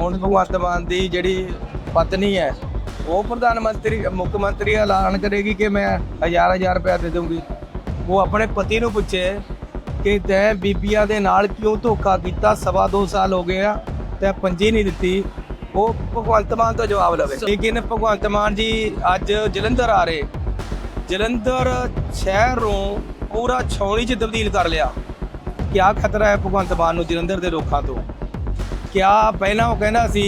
ਹੁਣ ਭਗਵੰਤ ਮਾਨ ਦੀ ਜਿਹੜੀ ਪਤਨੀ ਹੈ ਉਹ ਪ੍ਰਧਾਨ ਮੰਤਰੀ ਮੁੱਖ ਮੰਤਰੀ ਐਲਾਨ ਕਰੇਗੀ ਕਿ ਮੈਂ ਹਜ਼ਾਰ ਹਜ਼ਾਰ ਰੁਪਇਆ ਦੇ ਦੂੰਗੀ ਉਹ ਆਪਣੇ ਪਤੀ ਨੂੰ ਪੁੱਛੇ ਕਿ ਤੈਂ ਬੀਬੀਆਂ ਦੇ ਨਾਲ ਕਿਉਂ ਧੋਖਾ ਕੀਤਾ? ਸਵਾ ਦੋ ਸਾਲ ਹੋ ਗਏ ਆ ਤੈਂ ਪੰਜੀ ਨਹੀਂ ਦਿੱਤੀ। ਉਹ ਭਗਵੰਤ ਮਾਨ ਤੋਂ ਜਵਾਬ ਲਵੇ। ਲੇਕਿਨ ਭਗਵੰਤ ਮਾਨ ਜੀ ਅੱਜ ਜਲੰਧਰ ਆ ਰਹੇ। ਜਲੰਧਰ ਸ਼ਹਿਰ ਨੂੰ ਪੂਰਾ ਛਾਉਣੀ 'ਚ ਤਬਦੀਲ ਕਰ ਲਿਆ। ਕਿਆ ਖਤਰਾ ਹੈ ਭਗਵੰਤ ਮਾਨ ਨੂੰ ਜਲੰਧਰ ਦੇ ਲੋਕਾਂ ਤੋਂ? ਕਿਆ ਪਹਿਲਾਂ ਉਹ ਕਹਿੰਦਾ ਸੀ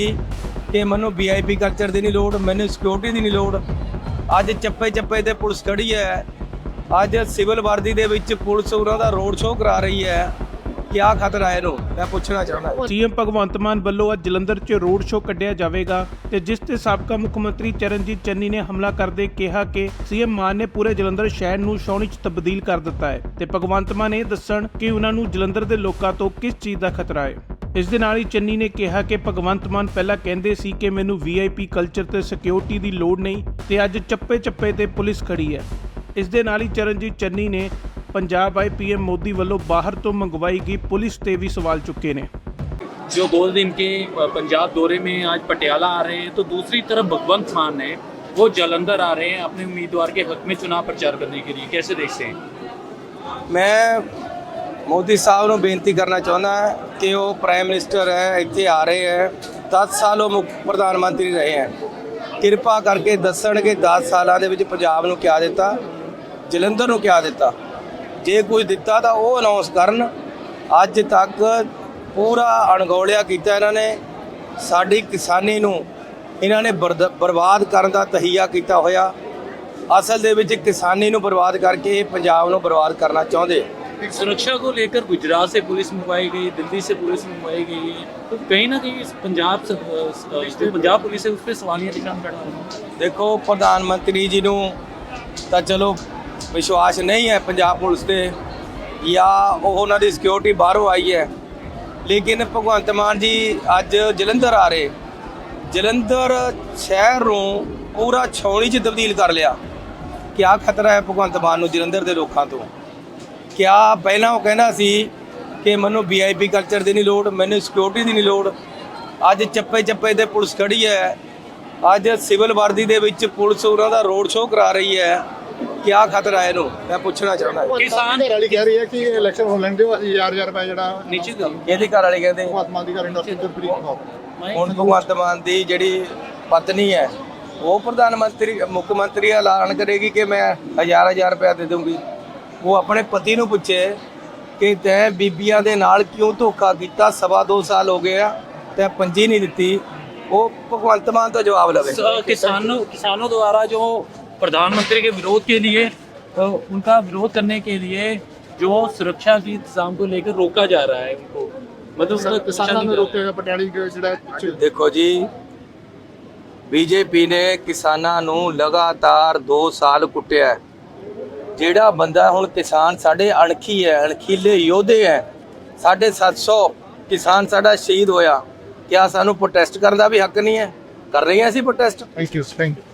ਕਿ ਮੈਨੂੰ ਵੀਆਈਪੀ ਕਲਚਰ ਦੀ ਨਹੀਂ ਲੋੜ, ਮੈਨੂੰ ਸਿਕਿਉਰਿਟੀ ਦੀ ਨਹੀਂ ਲੋੜ। ਅੱਜ ਚੱਪੇ ਚੱਪੇ ਤੇ ਪੁਲਿਸ ਖੜੀ ਹੈ। ਅੱਜ ਸਿਵਲ ਵਰਦੀ ਦੇ ਵਿੱਚ ਪੁਲਿਸ ਉਹਨਾਂ ਦਾ ਰੋਡ ਸ਼ੋਅ ਕਰਾ ਰਹੀ ਹੈ। ਕਿਆ ਖਤਰਾ ਹੈ ਇਹਨੂੰ? ਮੈਂ ਪੁੱਛਣਾ ਚਾਹੁੰਦਾ। ਸੀਐਮ ਭਗਵੰਤ ਮਾਨ ਵੱਲੋਂ ਅੱਜ ਜਲੰਧਰ 'ਚ ਰੋਡ ਸ਼ੋਅ ਕੱਢਿਆ ਜਾਵੇਗਾ ਤੇ ਜਿਸ ਤੇ ਸਾਬਕਾ ਮੁੱਖ ਮੰਤਰੀ ਚਰਨਜੀਤ ਚੰਨੀ ਨੇ ਹਮਲਾ ਕਰਦੇ ਕਿਹਾ ਕਿ ਸੀਐਮ ਮਾਨ ਨੇ ਪੂਰੇ ਜਲੰਧਰ ਸ਼ਹਿਰ ਨੂੰ ਛਾਉਣੀ 'ਚ ਤਬਦੀਲ ਕਰ ਦਿੱਤਾ ਹੈ ਤੇ ਭਗਵੰਤ ਮਾਨ ਇਹ ਦੱਸਣ ਕਿ ਉਹਨਾਂ ਨੂੰ ਜਲੰਧਰ ਦੇ ਲੋਕਾਂ ਤੋਂ ਕਿਸ ਚੀਜ਼ ਦਾ ਖਤਰਾ ਹੈ। ਇਸ ਦੇ ਨਾਲ ਹੀ ਚੰਨੀ ਨੇ ਕਿਹਾ ਕਿ ਭਗਵੰਤ ਮਾਨ ਪਹਿਲਾਂ ਕਹਿੰਦੇ ਸੀ ਕਿ ਮੈਨੂੰ ਵੀਆਈਪੀ ਕਲਚਰ ਤੇ ਸਿਕਿਉਰਿਟੀ ਦੀ ਲੋੜ ਨਹੀਂ ਤੇ ਅੱਜ ਚੱਪੇ ਚੱਪੇ ਤੇ ਪੁਲਿਸ ਖੜੀ ਹੈ ਇਸ ਦੇ ਨਾਲ ਹੀ ਚਰਨਜੀਤ ਚੰਨੀ ਨੇ ਪੰਜਾਬ ਆਏ ਪੀਐਮ ਮੋਦੀ ਵੱਲੋਂ ਬਾਹਰ ਤੋਂ ਮੰਗਵਾਈ ਗਈ ਪੁਲਿਸ ਤੇ ਵੀ ਸਵਾਲ ਚੁੱਕੇ ਨੇ जो दो दिन के अ, पंजाब दौरे में आज पटियाला आ रहे हैं तो दूसरी तरफ भगवंत मान है वो जलंधर आ रहे हैं अपने उम्मीदवार के हक में चुनाव प्रचार करने के लिए कैसे देखते हैं ਮੈਂ ਮੋਦੀ ਸਾਹਿਬ ਨੂੰ ਬੇਨਤੀ ਕਰਨਾ ਚਾਹੁੰਦਾ ਹਾਂ ਕਿ ਉਹ ਪ੍ਰਾਈਮ ਮਿਨਿਸਟਰ ਹੈ, ਇੱਥੇ ਆ ਰਹੇ ਹੈ 10 ਸਾਲ ਉਹ ਮੁੱਖ ਪ੍ਰਧਾਨ ਮੰਤਰੀ ਰਹੇ ਹੈ। ਕਿਰਪਾ ਕਰਕੇ ਦੱਸਣ ਕਿ 10 ਸਾਲਾਂ ਦੇ ਵਿੱਚ ਪੰਜਾਬ ਨੂੰ ਕਿਆ ਦਿੱਤਾ, ਜਲੰਧਰ ਨੂੰ ਕਿਆ ਦਿੱਤਾ। ਜੇ ਕੁਝ ਦਿੱਤਾ ਤਾਂ ਉਹ ਅਨਾਉਂਸ ਕਰਨ। ਅੱਜ ਤੱਕ ਪੂਰਾ ਅਣਗੌਲਿਆ ਕੀਤਾ ਇਹਨਾਂ ਨੇ। ਸਾਡੀ ਕਿਸਾਨੀ ਨੂੰ ਇਹਨਾਂ ਨੇ ਬਰਦ- ਬਰਬਾਦ ਕਰਨ ਦਾ ਤਹੀਆ ਕੀਤਾ ਹੋਇਆ। ਅਸਲ ਦੇ ਵਿੱਚ ਕਿਸਾਨੀ ਨੂੰ ਬਰਬਾਦ ਕਰਕੇ ਪੰਜਾਬ ਨੂੰ ਬਰਬਾਦ ਕਰਨਾ ਚਾਹੁੰਦੇ। सुरक्षा को लेकर गुजरात से पुलिस मंगवाई गई दिल्ली से पुलिस मंगवाई गई है तो कहीं ना कहीं इस पंजाब से अ, जो पंजाब पुलिस है उस पर सवालिया निशान खड़ा है ਦੇਖੋ ਪ੍ਰਧਾਨ ਮੰਤਰੀ ਜੀ ਨੂੰ ਤਾਂ ਚਲੋ ਵਿਸ਼ਵਾਸ ਨਹੀਂ ਹੈ ਪੰਜਾਬ ਪੁਲਿਸ ਤੇ ਜਾਂ ਉਹ ਉਹਨਾਂ ਦੀ ਸਿਕਿਉਰਿਟੀ ਬਾਹਰੋਂ ਆਈ ਹੈ ਲੇਕਿਨ ਭਗਵੰਤ ਮਾਨ ਜੀ ਅੱਜ ਜਲੰਧਰ ਆ ਰਹੇ ਜਲੰਧਰ ਸ਼ਹਿਰ ਨੂੰ ਪੂਰਾ ਛਾਉਣੀ 'ਚ ਤਬਦੀਲ ਕਰ ਲਿਆ ਕਿਆ ਖਤਰਾ ਹੈ ਭਗਵੰਤ ਮਾਨ ਨੂੰ ਜਲੰਧਰ ਦੇ ਲੋਕਾਂ ਤੋਂ ਕਿਆ ਪਹਿਲਾਂ ਉਹ ਕਹਿੰਦਾ ਸੀ ਕਿ ਮੈਨੂੰ ਵੀਆਈਪੀ ਕਲਚਰ ਦੀ ਨਹੀਂ ਲੋੜ ਮੈਨੂੰ ਸਿਕਿਉਰਿਟੀ ਦੀ ਨਹੀਂ ਲੋੜ। ਅੱਜ ਚੱਪੇ ਚੱਪੇ ਤੇ ਪੁਲਿਸ ਖੜੀ ਹੈ। ਅੱਜ ਸਿਵਲ ਵਰਦੀ ਦੇ ਵਿੱਚ ਪੁਲਿਸ ਉਹਨਾਂ ਦਾ ਰੋਡ ਸ਼ੋਅ ਕਰਾ ਰਹੀ ਹੈ। ਕਿਆ ਖਤਰਾ ਹੈ ਇਹਨੂੰ? ਮੈਂ ਪੁੱਛਣਾ ਚਾਹੁੰਦਾ। ਕਿਸਾਨ ਘਰ ਵਾਲੀ ਕਹਿ ਰਹੀ ਹੈ ਕਿ ਇਲੈਕਸ਼ਨ ਹੋ ਲੈਣ ਦਿਓ 1000 ਰੁਪਏ ਜਿਹੜਾ ਨਿਸ਼ਚਿਤ ਗੱਲ। ਘਰ ਵਾਲੀ ਕਹਿੰਦੇ? ਮਹਾਤਮਾ ਦੀ ਘਰ ਇੰਡਸਟਰੀ ਹੁਣ ਭਗਵੰਤ ਮਾਨ ਦੀ ਜਿਹੜੀ ਪਤਨੀ ਹੈ ਉਹ ਪ੍ਰਧਾਨ ਮੰਤਰੀ ਮੁੱਖ ਮੰਤਰੀ ਐਲਾਨ ਕਰੇਗੀ ਕਿ ਮੈਂ 1000 1000 ਰੁਪਏ ਦੇ ਦੂੰਗੀ ਉਹ ਆਪਣੇ ਪਤੀ ਨੂੰ ਪੁੱਛੇ ਕਿ ਤੈਂ ਬੀਬੀਆਂ ਦੇ ਨਾਲ ਕਿਉਂ ਧੋਖਾ ਕੀਤਾ ਸਵਾ ਦੋ ਸਾਲ ਹੋ ਗਏ ਆ ਤੈਂ ਪੰਜੀ ਨਹੀਂ ਦਿੱਤੀ ਉਹ ਭਗਵੰਤ ਮਾਨ ਤੋਂ ਜਵਾਬ ਲਵੇ स- किसानों किसानों द्वारा जो प्रधानमंत्री के विरोध के लिए तो उनका विरोध करने के लिए जो सुरक्षा के इंतजाम को लेकर रोका जा रहा है उनको मतलब उसका ਕਿਸਾਨਾਂ ਨੂੰ निशान- ਰੋਕਿਆ ਪਟਿਆਲੀ ਦੇ ਜਿਹੜਾ ਚ- ਦੇਖੋ ਜੀ ਬੀਜੇਪੀ ਨੇ ਕਿਸਾਨਾਂ ਨੂੰ ਲਗਾਤਾਰ 2 ਸਾਲ ਕੁੱਟਿਆ ਹੈ। ਜਿਹੜਾ ਬੰਦਾ ਹੁਣ ਕਿਸਾਨ ਸਾਡੇ ਅਣਖੀ ਹੈ, ਅਣਖੀਲੇ ਯੋਧੇ ਹੈ ਸਾਡੇ 700 ਕਿਸਾਨ ਸਾਡਾ ਸ਼ਹੀਦ ਹੋਇਆ। ਕਿਆ ਸਾਨੂੰ ਪ੍ਰੋਟੈਸਟ ਕਰਨ ਦਾ ਵੀ ਹੱਕ ਨਹੀਂ ਹੈ? ਕਰ ਰਹੇ ਹਾਂ ਅਸੀਂ ਪ੍ਰੋਟੈਸਟ ਥੈਂਕ ਯੂ ਥੈਂਕ